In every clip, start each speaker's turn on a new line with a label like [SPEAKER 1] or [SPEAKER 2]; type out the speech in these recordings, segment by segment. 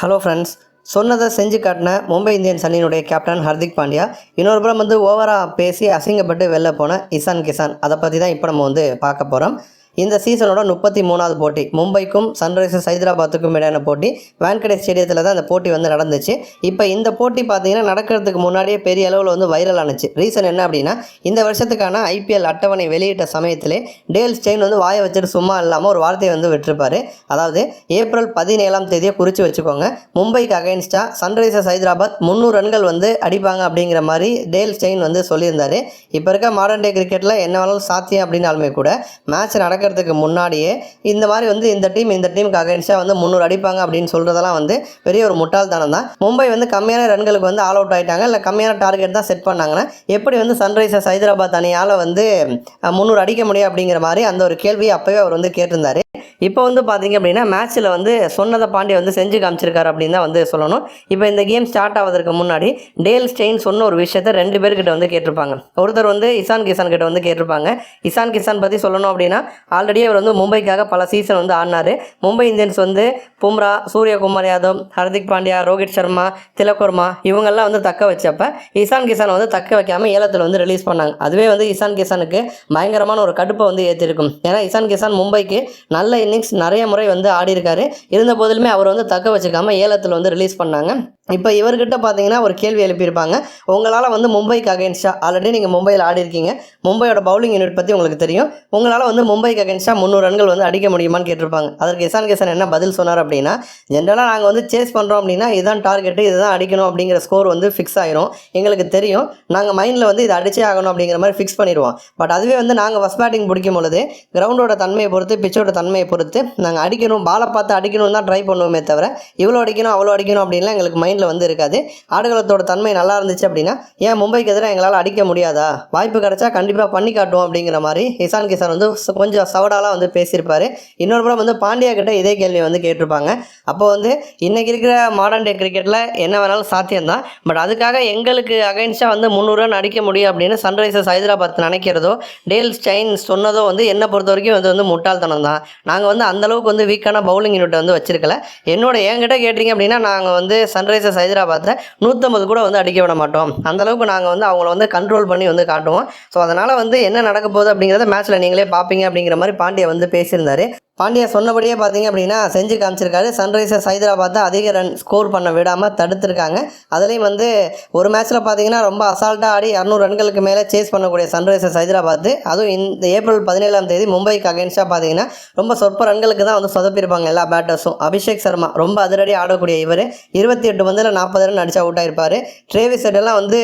[SPEAKER 1] Hello friends சொன்னதை செஞ்சு காட்டின மும்பை இந்தியன்ஸ் அணியினுடைய கேப்டன் ஹர்திக் பாண்டியா இன்னொரு புறம் வந்து ஓவராக பேசி அசிங்கப்பட்டு வெளில போன இசான் கிசான். அதை பற்றி தான் இப்போ நம்ம வந்து பார்க்க போகிறோம் இந்த சீசனோட முப்பத்தி மூணாவது போட்டி. மும்பைக்கும் சன்ரைசர்ஸ் ஹைதராபாத்துக்கும் இடையான போட்டி. வேன்கடே ஸ்டேடியத்தில் தான் அந்த போட்டி வந்து நடந்துச்சு. இப்போ இந்த போட்டி பார்த்தீங்கன்னா நடக்கிறதுக்கு முன்னாடியே பெரிய அளவில் வந்து வைரல் ஆனுச்சு. ரீசன் என்ன அப்படின்னா இந்த வருஷத்துக்கான ஐபிஎல் அட்டவணை வெளியிட்ட சமயத்திலே டேல் ஸ்டெயின் வந்து வாயை வச்சுட்டு சும்மா இல்லாமல் ஒரு வார்த்தையை வந்து விட்டுருப்பாரு. அதாவது ஏப்ரல் பதினேழாம் தேதியை குறித்து வச்சுக்கோங்க. மும்பைக்கு அகைன்ஸ்டாக சன்ரைசர்ஸ் ஹைதராபாத் முந்நூறு ரன்கள் வந்து அடிப்பாங்க அப்படிங்கிற மாதிரி டேல் ஸ்டெயின் வந்து சொல்லியிருந்தார். இப்போ இருக்க மாடர்ன் டே கிரிக்கெட்டில் என்ன வேணாலும் சாத்தியம் அப்படின்னாலுமே கூட மேட்ச் நடக்கிறதுக்கு முன்னாடியே இந்த மாதிரி வந்து இந்த டீம் இந்த டீமுக்கு அகைன்ஸ்டாக வந்து முந்நூறு அடிப்பாங்க அப்படின்னு சொல்கிறதெல்லாம் வந்து பெரிய ஒரு முட்டாள்தனம் தான். மும்பை வந்து கம்மியான ரன்களுக்கு வந்து ஆல் அவுட் ஆயிட்டாங்க. இல்லை கம்மியான டார்கெட் தான் செட் பண்ணாங்கன்னா எப்படி வந்து சன்ரைசர்ஸ் ஹைதராபாத் அணியால் வந்து முந்நூறு அடிக்க முடியும் அப்படிங்கிற மாதிரி அந்த ஒரு கேள்வியை அப்போவே அவர் வந்து கேட்டிருந்தார். இப்போ வந்து பார்த்தீங்க அப்படின்னா மேட்ச்சில் வந்து சொன்னதை பாண்டிய வந்து செஞ்சு காமிச்சிருக்காரு அப்படின்னு தான் வந்து சொல்லணும். இப்போ இந்த கேம் ஸ்டார்ட் ஆவதற்கு முன்னாடி டேல் ஸ்டெயின் சொன்ன ஒரு விஷயத்த ரெண்டு பேர்கிட்ட வந்து கேட்டிருப்பாங்க. ஒருத்தர் வந்து இசான் கிசான் கிட்ட வந்து கேட்டிருப்பாங்க. இசான் கிசான் பற்றி சொல்லணும் அப்படின்னா ஆல்ரெடி அவர் வந்து மும்பைக்காக பல சீசன் வந்து ஆடினார். மும்பை இந்தியன்ஸ் வந்து பும்ரா சூரியகுமார் யாதவ் ஹர்திக் பாண்டியா ரோஹித் சர்மா திலகர்மா இவங்கெல்லாம் வந்து தக்க வச்சப்ப இசான் கிசான் வந்து தக்க வைக்காமல் ஏலத்தில் வந்து ரிலீஸ் பண்ணாங்க. அதுவே வந்து இசான் கிசானுக்கு பயங்கரமான ஒரு கடுப்பை வந்து ஏற்றிருக்கும் ஏன்னா இசான் கிசான் மும்பைக்கு நல்ல இன்னிங்ஸ் நிறைய முறை வந்து ஆடியிருக்காரு. இருந்த போதிலுமே அவர் வந்து தக்க வச்சுக்காமல் ஏலத்தில் வந்து ரிலீஸ் பண்ணாங்க. இப்போ இவர்கிட்ட பார்த்தீங்கன்னா ஒரு கேள்வி எழுப்பியிருப்பாங்க. உங்களால் வந்து மும்பைக்கு அகேன்ஸ்டாக ஆல்ரெடி நீங்கள் மும்பையில் ஆடி இருக்கீங்க. மும்பையோட பவுலிங் யூனிட் பற்றி உங்களுக்கு தெரியும். உங்களால் வந்து மும்பைக்கு அகேன்ஸ்டாக முந்நூறு ரன்கள் வந்து அடிக்க முடியுமான்னு கேட்டிருப்பாங்க. அதற்கு இசான் கிசான் என்ன பதில் சொன்னார் அப்படின்னா ஜென்ரலாக நாங்கள் வந்து சேஸ் பண்ணுறோம் அப்படின்னா இதுதான் டார்கெட்டு இதுதான் அடிக்கணும் அப்படிங்கிற ஸ்கோர் வந்து ஃபிக்ஸ் ஆயிரும். எங்களுக்கு தெரியும். நாங்கள் மைண்டில் வந்து இதை அடிச்சே ஆகணும் அப்படிங்கிற மாதிரி ஃபிக்ஸ் பண்ணிடுவோம். பட் அதுவே வந்து நாங்கள் ஃபஸ்ட் பேட்டிங் பிடிக்கும் பொழுது கிரவுண்டோட தன்மையை பொறுத்து பிச்சோட தன்மையை பொறுத்து நாங்கள் அடிக்கணும் பாலை பார்த்து அடிக்கணும் தான் ட்ரை பண்ணுவோமே தவிர இவ்வளோ அடிக்கணும் அவ்வளோ அடிக்கணும் அப்படின்லாம் எங்களுக்கு மைண்ட் மைண்டில் வந்து இருக்காது. ஆடுகளத்தோட தன்மை நல்லா இருந்துச்சு அப்படின்னா ஏன் மும்பைக்கு எதிராக எங்களால் அடிக்க முடியாதா? வாய்ப்பு கிடைச்சா கண்டிப்பாக பண்ணி காட்டுவோம் அப்படிங்கிற மாதிரி இசான் கிசான் வந்து கொஞ்சம் சவடாலாம் வந்து பேசியிருப்பாரு. இன்னொரு புறம் வந்து பாண்டியா கிட்ட இதே கேள்வி வந்து கேட்டிருப்பாங்க. அப்போ வந்து இன்னைக்கு இருக்கிற மாடர்ன் டே கிரிக்கெட்டில் என்ன வேணாலும் சாத்தியம்தான். பட் அதுக்காக எங்களுக்கு அகைன்ஸ்டாக வந்து முந்நூறு ரன் அடிக்க முடியும் அப்படின்னு சன்ரைசர்ஸ் ஹைதராபாத் நினைக்கிறதோ டேல் ஸ்டைன் சொன்னதோ வந்து என்னை பொறுத்த வரைக்கும் இது வந்து முட்டாள்தனம் தான் நாங்கள் வந்து அந்த அளவுக்கு வந்து வீக்கான பவுலிங் யூனிட் வந்து வச்சிருக்கல. என்னோட என்கிட்ட கேட்டிங்க அப்படின்னா நாங்கள் வந்து சன்ரைஸ் சன்ரைசர்ஸ் ஹைதராபாத்தில் நூற்றம்பது கூட வந்து அடிக்க விட மாட்டோம். அந்த அளவுக்கு நாங்கள் வந்து அவங்கள வந்து கண்ட்ரோல் பண்ணி வந்து காட்டுவோம். ஸோ அதனால் வந்து என்ன நடக்க போகுது அப்படிங்கிறத மேட்ச்சில் நீங்களே பார்ப்பீங்க அப்படிங்கிற மாதிரி பாண்டியா வந்து பேசியிருந்தாரு. பாண்டியா சொன்னபடியே பார்த்தீங்க அப்படின்னா செஞ்சு காமிச்சிருக்காரு. சன்ரைசர்ஸ் ஹைதராபாத்தை அதிக ரன் ஸ்கோர் பண்ண விடாமல் தடுத்திருக்காங்க. அதுலேயும் வந்து ஒரு மேட்ச்சில் பார்த்தீங்கன்னா ரொம்ப அசால்ட்டாக ஆடி இரநூறு ரன்களுக்கு மேலே சேஸ் பண்ணக்கூடிய சன்ரைசர்ஸ் ஹைதராபாத். அதுவும் இந்த ஏப்ரல் பதினேழாம் தேதி மும்பைக்கு அகேன்ஸ்டாக பார்த்தீங்கன்னா ரொம்ப சொற்ப ரன்களுக்கு தான் வந்து சொதப்பிருப்பாங்க எல்லா பேட்டர்ஸும் அபிஷேக் சர்மா ரொம்ப அதிரடி ஆடக்கூடிய இவர். இருபத்தி எட்டு பந்தில் நாற்பது ரன் அடிச்சு அவுட் ஆகிருப்பார் ட்ரேவிஸ் எல்லாம் வந்து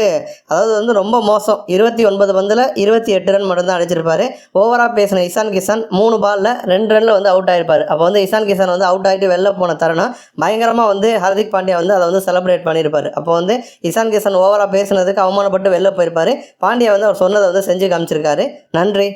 [SPEAKER 1] அதாவது வந்து ரொம்ப மோசம். இருபத்தி ஒன்பது பந்தில் இருபத்தி எட்டு ரன் மட்டும்தான் அடிச்சிருப்பார். ஓவராக பேசின இசான் கிசான் மூணு பாலில் ரெண்டு ரனில் வந்து அவுட் ஆயிருப்பார். அப்போ வந்து இசான் கிசான் வந்து அவுட் ஆகிட்டு வெளில போன தருணம் பயங்கரமாக வந்து ஹர்திக் பாண்டியா வந்து அதை வந்து செலிப்ரேட் பண்ணியிருப்பார். அப்போ வந்து இசான் கிசான் ஓவராக பேசினதுக்கு அவமானப்பட்டு வெளில போயிருப்பார். பாண்டியா வந்து அவர் சொன்னதை வந்து செஞ்சு காமிச்சிருக்காரு. நன்றி.